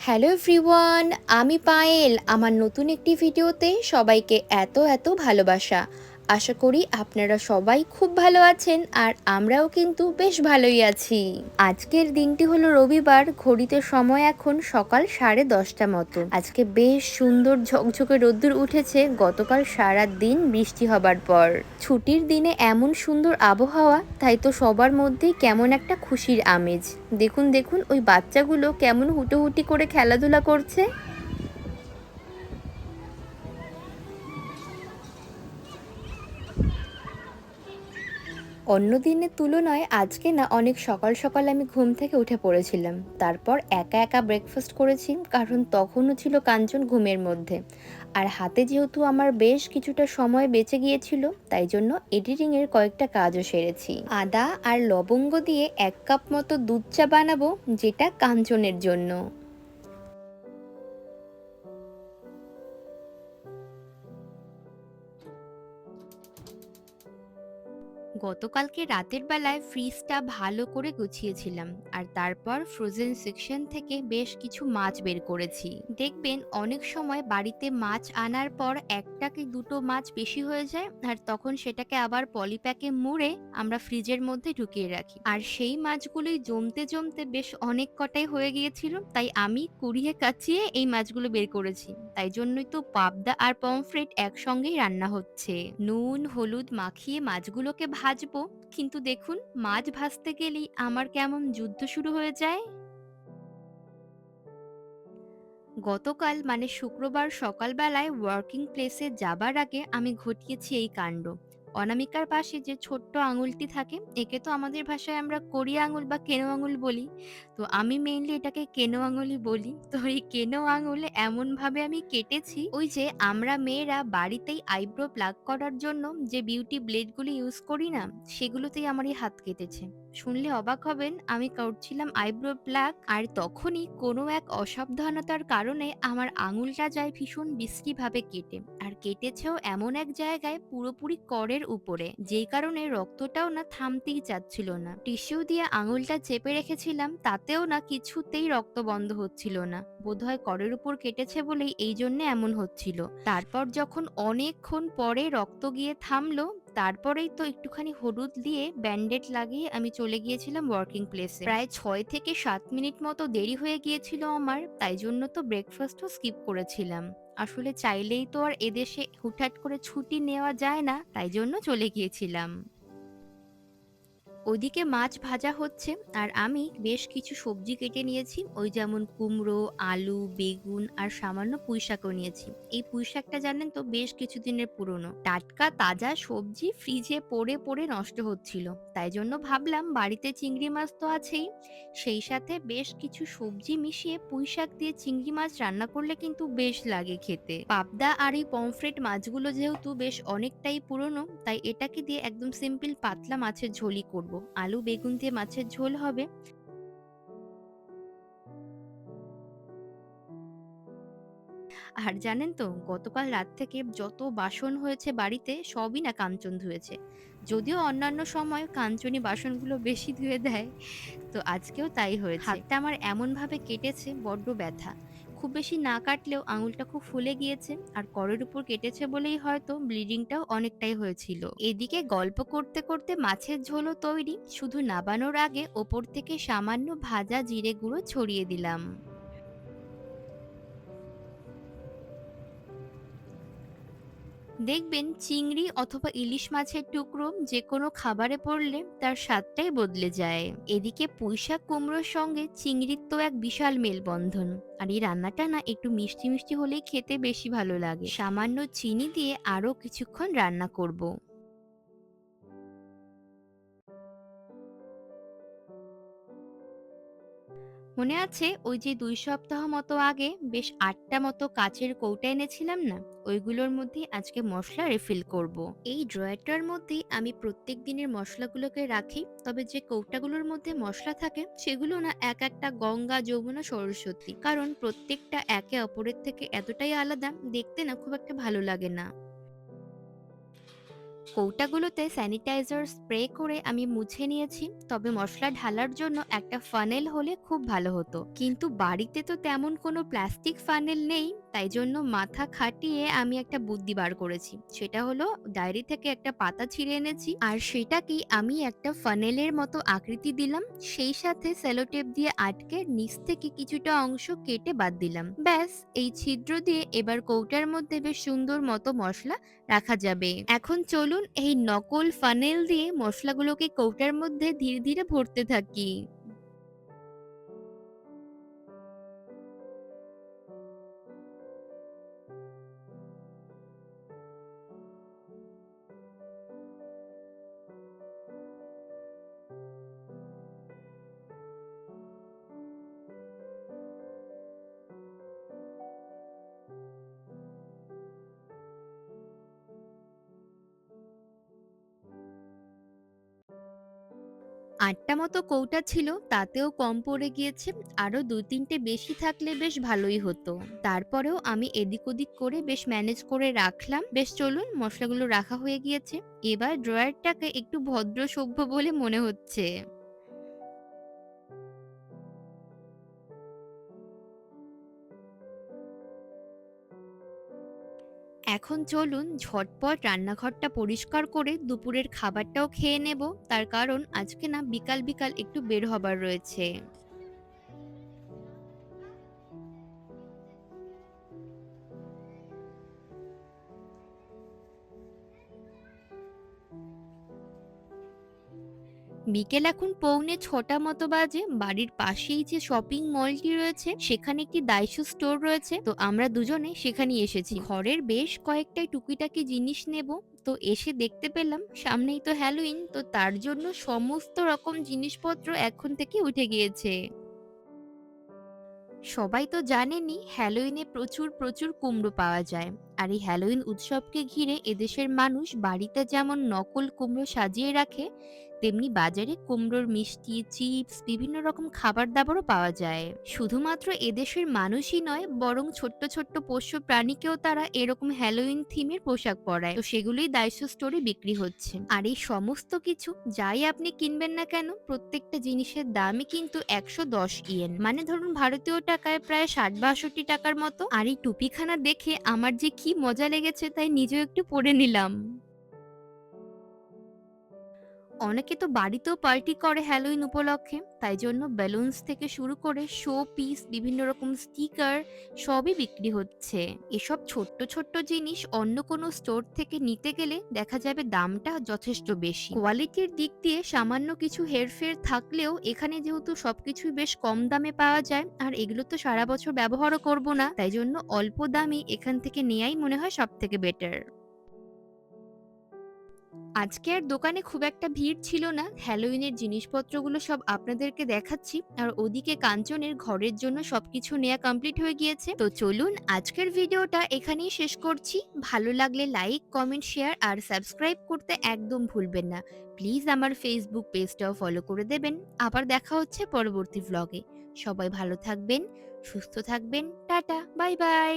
Hello everyone আমি পায়েল। আমার নতুন একটি ভিডিওতে সবাইকে এত এত ভালোবাসা। আশা করি আপনারা সবাই খুব ভালো আছেন আর আমরাও কিন্তু বেশ ভালোই আছি। আজকের দিনটি হলো রবিবার, ঘড়িতে সময় এখন সকাল সাড়ে দশটা মতো। আজকে বেশ সুন্দর ঝকঝকে রোদ্দুর উঠেছে, গতকাল সারা দিন বৃষ্টি হবার পর। ছুটির দিনে এমন সুন্দর আবহাওয়া, তাই তো সবার মধ্যেই কেমন একটা খুশির আমেজ। দেখুন দেখুন ওই বাচ্চাগুলো কেমন হুটোহুটি করে খেলাধুলা করছে। অন্য দিনের তুলনায় আজকে না অনেক সকাল সকাল আমি ঘুম থেকে উঠে পড়েছিলাম। তারপর একা একা ব্রেকফাস্ট করেছি, কারণ তখনও ছিল কাঞ্চন ঘুমের মধ্যে। আর হাতে যেহেতু আমার বেশ কিছুটা সময় বেঁচে গিয়েছিল, তাই জন্য এডিটিংয়ের কয়েকটা কাজও সেরেছি। আদা আর লবঙ্গ দিয়ে এক কাপ মতো দুধ চা বানাবো, যেটা কাঞ্চনের জন্য। গতকালকে রাতের বেলায় ফ্রিজটা ভালো করে গুছিয়েছিলাম আর তারপর ফ্রোজেন সেকশন থেকে বেশ কিছু মাছ বের করেছি। দেখবেন অনেক সময় বাড়িতে মাছ আনার পর একটা কি দুটো মাছ বেশি হয়ে যায় আর তখন সেটাকে আবার পলিপ্যাকে মুড়ে আমরা ফ্রিজের মধ্যে ঢুকিয়ে রাখি। আর সেই মাছগুলোই জমতে জমতে বেশ অনেক কটাই হয়ে গিয়েছিল, তাই আমি কুড়িয়ে কাচিয়ে এই মাছগুলো বের করেছি। তাই জন্যই তো পাবদা আর পমফ্রেট একসঙ্গেই রান্না হচ্ছে। নুন, হলুদ মাখিয়ে মাছগুলোকে ভাজবো, কিন্তু দেখুন মাছ ভাজতে গেলেই আমার কেমন যুদ্ধ শুরু হয়ে যায়। গতকাল মানে শুক্রবার সকালবেলায় ওয়ার্কিং প্লেসে যাবার আগে আমি ঘটিয়েছি এই কাণ্ড। অনামিকার পাশে যে ছোট্ট আঙুলটি থাকে, একে তো আমাদের ভাষায় আমরা কড়িয়া আঙুল বা কেনো আঙুল বলি। তো আমি মেইনলি এটাকে কেনো আঙুলই বলি। তো এই কেনো আঙুল এমন ভাবে আমি কেটেছি, ওই যে আমরা মেয়েরা বাড়িতেই আইব্রো প্লাগ করার জন্য যে বিউটি ব্লেডগুলি ইউজ করি না, সেগুলোতেই আমার এই হাত কেটেছে। শুনলে অবাক হবেন, আমি করছিলাম আইব্রো প্লাগ, আর তখনই কোনো এক অসাবধানতার কারণে আমার আঙুলটা যায় ভীষণ বিশ্রীভাবে কেটে। আর কেটেছেও এমন এক জায়গায় পুরোপুরি করের উপরে। যেই কারণে রক্তটাও না থামতেই চাচ্ছিল না। টিস্যু দিয়ে আঙুলটা চেপে রেখেছিলাম, তাতেও না কিছুতেই রক্ত বন্ধ হচ্ছিল না। বোধহয় করের উপর কেটেছে বলেই এই জন্য এমন হচ্ছিল। তারপর যখন অনেকক্ষণ পরে রক্ত গিয়ে থামলো, তারপরেই তো একটুখানি হলুদ দিয়ে ব্যান্ডেড লাগিয়ে আমি চলে গিয়েছিলাম ওয়ার্কিং প্লেসে। প্রায় ছয় থেকে সাত মিনিট মতো দেরি হয়ে গিয়েছিল আমার, তাই জন্য তো ব্রেকফাস্টও স্কিপ করেছিলাম। আসলে চাইলেই তো আর এদেশে হুটহাট করে ছুটি নেওয়া যায় না, তাই জন্য চলে গিয়েছিলাম। ওদিকে মাছ ভাজা হচ্ছে আর আমি বেশ কিছু সবজি কেটে নিয়েছি। ওই যেমন কুমড়ো, আলু, বেগুন আর সামান্য পুঁই শাকও নিয়েছি। এই পুঁই শাকটা জানেন তো বেশ কিছুদিনের পুরনো। টাটকা, তাজা সবজি ফ্রিজে পড়ে পড়ে নষ্ট হচ্ছিল। তাই জন্য ভাবলাম বাড়িতে চিংড়ি মাছ তো আছেই। সেই সাথে বেশ কিছু সবজি মিশিয়ে পুঁই শাক দিয়ে চিংড়ি মাছ রান্না করলে কিন্তু বেশ লাগে খেতে। পাবদা আর এই পমফ্রেট মাছগুলো যেহেতু বেশ অনেকটাই পুরনো, তাই এটাকে দিয়ে একদম সিম্পল পাতলা মাছের ঝোলই করব। আলু, বেগুন দিয়ে মাছের ঝোল হবে। আর জানেন তো, গতকাল রাত থেকে যত বাসন হয়েছে বাড়িতে, সবই না কাঞ্চন ধুয়েছে। যদিও অন্যান্য সময় কাঞ্চনি বাসনগুলো বেশি ধুয়ে দেয়, তো আজকেও তাই হয়েছে। হাতটা আমার এমনভাবে কেটেছে, বড্ড ব্যথা। খুব বেশি না কাটলেও আঙুলটা খুব ফুলে গিয়েছে আর করের উপর কেটেছে বলেই হয়তো ব্লিডিংটাও অনেকটাই হয়েছিল। এদিকে গল্প করতে করতে মাছের ঝোলও তৈরি। শুধু নাবানোর আগে ওপর থেকে সামান্য ভাজা জিরে গুঁড়ো ছড়িয়ে দিলাম। দেখবেন চিংড়ি অথবা ইলিশ মাছের টুকরো যে কোনো খাবারে পড়লে তার স্বাদটাই বদলে যায়। এদিকে পুঁইশাক কুমড়োর সঙ্গে চিংড়ির তো এক বিশাল মেলবন্ধন। আর এই রান্নাটা না একটু মিষ্টি মিষ্টি হলেই খেতে বেশি ভালো লাগে। সামান্য চিনি দিয়ে আরও কিছুক্ষণ রান্না করব। মনে আছে ওই যে দুই সপ্তাহ মতো আগে বেশ আটটা মতো কাচের কৌটা এনেছিলাম না? ওইগুলোর মধ্যে আজকে মশলা রিফিল করব। এই ড্রয়ারটার মধ্যেই আমি প্রত্যেক দিনের মশলাগুলোকে রাখি, তবে যে কৌটাগুলোর মধ্যে মশলা থাকে সেগুলো না এক একটা গঙ্গা, যমুনা, সরস্বতী। কারণ প্রত্যেকটা একে অপরের থেকে এতটাই আলাদা, দেখতে না খুব একটা ভালো লাগে না। কৌটাগুলোতে স্যানিটাইজার স্প্রে করে আমি মুছে নিয়েছি, তবে মশলা ঢালার জন্য একটা ফানেল হলে খুব ভালো হতো। কিন্তু বাড়িতে তো তেমন কোনো প্লাস্টিক ফানেল নেই তাই জন্য মাথা খাটিয়ে আমি একটা বুদ্ধি বার করেছি। সেটা হলো ডায়েরি থেকে একটা পাতা ছিঁড়ে এনেছি আর সেটাকেই আমি একটা ফানেলের মতো আকৃতি দিলাম। সেই সাথে সেলোটেপ দিয়ে আটকে নিচ থেকে কিছুটা অংশ কেটে বাদ দিলাম। ব্যাস, এই ছিদ্র দিয়ে এবার কৌটার মধ্যে বেশ সুন্দর মতো মশলা রাখা যাবে। এখন চলুন এই নকল ফানেল দিয়ে মশলাগুলোকে কৌটার মধ্যে ধীরে ধীরে ভরতে থাকি। আটটা মতো কৌটা ছিল, তাতেও কম পড়ে গিয়েছে, আরও দু তিনটে বেশি থাকলে বেশ ভালোই হতো। তারপরেও আমি এদিক ওদিক করে বেশ ম্যানেজ করে রাখলাম। বেশ চলুন, মশলাগুলো রাখা হয়ে গিয়েছে। এবার ড্রয়ারটাকে একটু ভদ্র সভ্য বলে মনে হচ্ছে। এখন চলুন ঝটপট রান্নাঘরটা পরিষ্কার করে দুপুরের খাবারটাও খেয়ে নেব। তার কারণ আজকে না বিকাল বিকাল একটু বের হবার রয়েছে। বিকেল এখন পৌনে ছটা মতো বাজে। বাড়ির পাশেই যে শপিং মলটি রয়েছে, সেখানে একটি দাইশু স্টোর রয়েছে। তো আমরা দুজনে সেখানে এসেছি। ঘরের বেশ কয়েকটা টুকিটাকি জিনিস নেব। তো এসে দেখতে পেলাম, সামনেই তো হ্যালোইন তো তার জন্য সমস্ত রকম জিনিসপত্র এখন থেকে উঠে গিয়েছে। সবাই তো জানেনই হ্যালোইনে প্রচুর প্রচুর কুমড়ো পাওয়া যায়। আর এই হ্যালোইন উৎসবকে ঘিরে এদেশের মানুষ বাড়িতে যেমন নকল কুমড়ো সাজিয়ে রাখে, তেমনি বাজারে কুমড়োর মিষ্টি, চিপস, বিভিন্ন রকম খাবার দাবারও পাওয়া যায়। শুধুমাত্র এদেশের মানুষই নয়, বরং ছোট্ট ছোট্ট পোষ্য প্রাণীকেও তারা এরকম হ্যালোইন থিমের পোশাক পরায়। তো সেগুলোই দাইশো স্টোরে বিক্রি হচ্ছে। আর এই সমস্ত কিছু যাই আপনি কিনবেন না কেন, প্রত্যেকটা জিনিসের দামই কিন্তু একশো দশ ইয়েন। মানে ধরুন ভারতীয় টাকায় প্রায় ষাট বাষট্টি টাকার মতো। আর এই টুপিখানা দেখে আমার যে কি মজা লেগেছে তাই নিজেও একটু পরে নিলাম। অনেকে তো বাড়িতেও পার্টি করে হ্যালোইন উপলক্ষে, তাই জন্য বেলুনস থেকে শুরু করে শো পিস বিভিন্ন রকম স্টিকার সবই বিক্রি হচ্ছে। এসব ছোট্ট ছোট্ট জিনিস অন্য কোনো স্টোর থেকে নিতে গেলে দেখা যাবে দামটা যথেষ্ট বেশি। কোয়ালিটির দিক দিয়ে সামান্য কিছু হেরফের থাকলেও এখানে যেহেতু সবকিছুই বেশ কম দামে পাওয়া যায়, আর এগুলো তো সারা বছর ব্যবহারও করব না, তাই জন্য অল্প দামে এখান থেকে নেয়াই মনে হয় সব থেকে বেটার আজকে আর দোকানে খুব একটা ভিড় ছিল না। হ্যালোইনের জিনিসপত্রগুলো সব আপনাদেরকে দেখাচ্ছি। আর ওদিকে কাঞ্চনের ঘরের জন্য সবকিছু নেওয়া কমপ্লিট হয়ে গিয়েছে। তো চলুন আজকের ভিডিওটা এখানেই শেষ করছি। ভালো লাগলে লাইক কমেন্ট শেয়ার আর সাবস্ক্রাইব করতে একদম ভুলবেন না। প্লিজ আমার ফেসবুক পেজটাও ফলো করে দেবেন। আবার দেখা হচ্ছে পরবর্তী ভ্লগে সবাই ভালো থাকবেন, সুস্থ থাকবেন। Tata bye bye